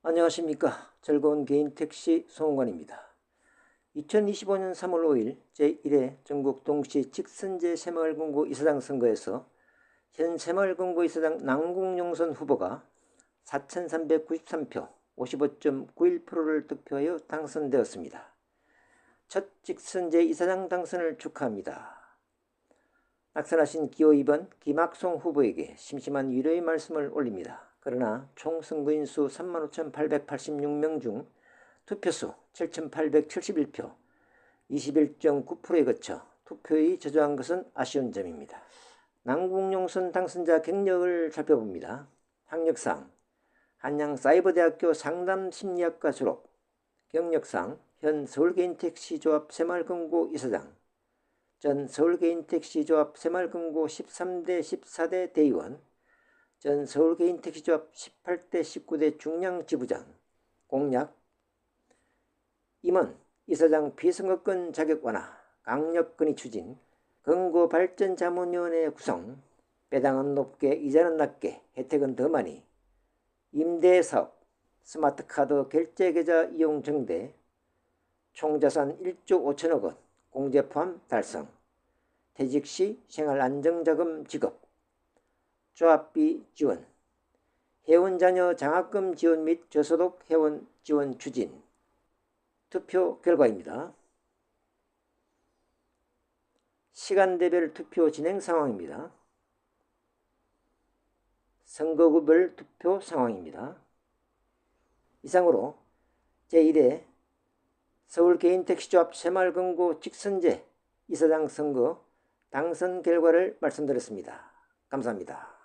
안녕하십니까 즐거운 개인 택시 송원관입니다. 2025년 3월 5일 제1회 전국 동시 직선제 새마을금고 이사장 선거에서 현 새마을금고 이사장 남궁용선 후보가 4,393표 55.91%를 득표하여 당선되었습니다. 첫 직선제 이사장 당선을 축하합니다. 낙선하신 기호 2번 김학송 후보에게 심심한 위로의 말씀을 올립니다. 그러나 총 선거인 수 35,886명 중 투표수 7,871표 21.9%에 거쳐 투표의 저조한 것은 아쉬운 점입니다. 남궁용선 당선자 경력을 살펴봅니다. 학력상 한양사이버대학교 상담심리학과 졸업 경력상 현 서울개인택시조합 새마을금고 이사장 전 서울개인택시조합 새마을금고 13대 14대 대의원 전 서울개인 택시조합 18대 19대 중량 지부장 공약 임원 이사장 비선거권 자격 완화 강력 건의 추진 근고발전자문위원회 구성 배당은 높게 이자는 낮게 혜택은 더 많이. 임대사업 스마트카드 결제계좌 이용 정대 총자산 1조 5천억 원 공제 포함 달성. 퇴직 시 생활안정자금 지급 조합비 지원, 회원 자녀 장학금 지원 및 저소득 회원 지원 추진 투표 결과입니다. 시간대별 투표 진행 상황입니다. 선거구별 투표 상황입니다. 이상으로 제1회 서울 개인택시조합 새마을금고 직선제 이사장 선거 당선 결과를 말씀드렸습니다. 감사합니다.